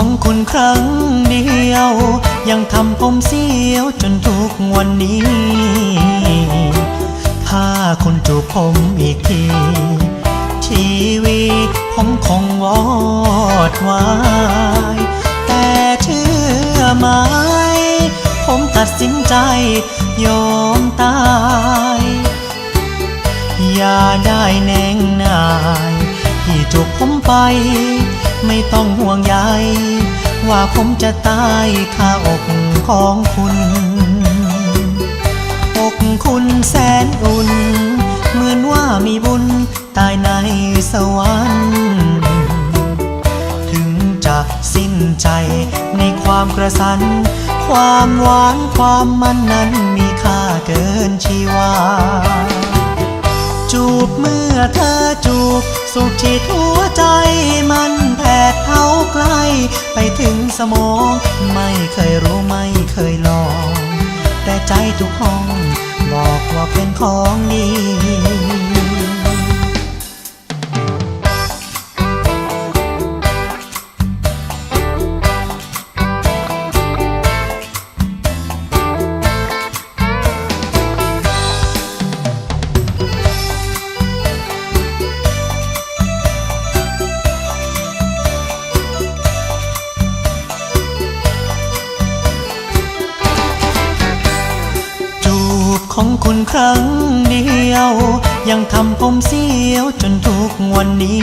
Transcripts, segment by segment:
ของคุณครั้งเดียว ยังทำผมเสียวจนทุกวันนี้ ถ้าคุณจูบผมอีกทีทีวีผมคงวอดวาย แต่เชื่อไหม ผมตัดสินใจยอมตาย อย่าได้แนงนายที่จุกผมไปไม่ต้องห่วงใย ว่าผมจะตายคาอกของคุณอกคุณแสนอุ่น เหมือนว่ามีบุญตายในสวรรค์ ถึงจะสิ้นใจในความกระสัน ความหวานความมันนั้นมีค่าเกินชีวา จูบเมื่อเธอจูบ สุขที่หัวใจ สมอง ไม่เคยรู้ไม่เคยลอง แต่ใจทุกห้อง บอกว่าเป็นของดี ของคุณครั้งเดียว ยังทำผมเสียวจนทุกวันนี้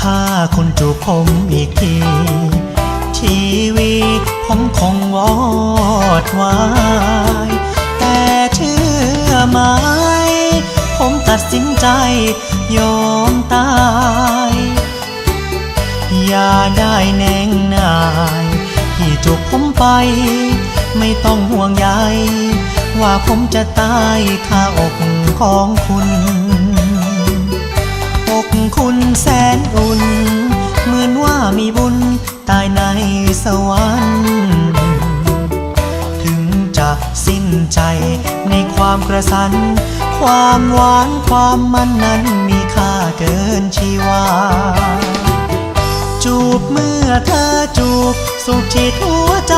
ถ้าคุณจูบผมอีกที ทีวีผมคงวอดวาย แต่เชื่อไหม ผมตัดสินใจยอมตาย อย่าได้แนงนาย ที่จุกผมไป ไม่ต้องห่วงใยว่าผมจะตายคาอกของคุณอกคุณแสนอุ่น เหมือนว่ามีบุญตายในสวรรค์ ถึงจะสิ้นใจในความกระสัน ความหวานความมันนั้นมีค่าเกินชีวา จูบเมื่อเธอจูบสุขที่หัวใจ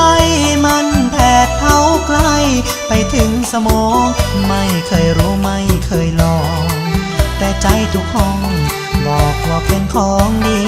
มัน ถึงสมอง ไม่เคยรู้ไม่เคยลอง แต่ใจทุกห้อง บอกว่าเป็นของดี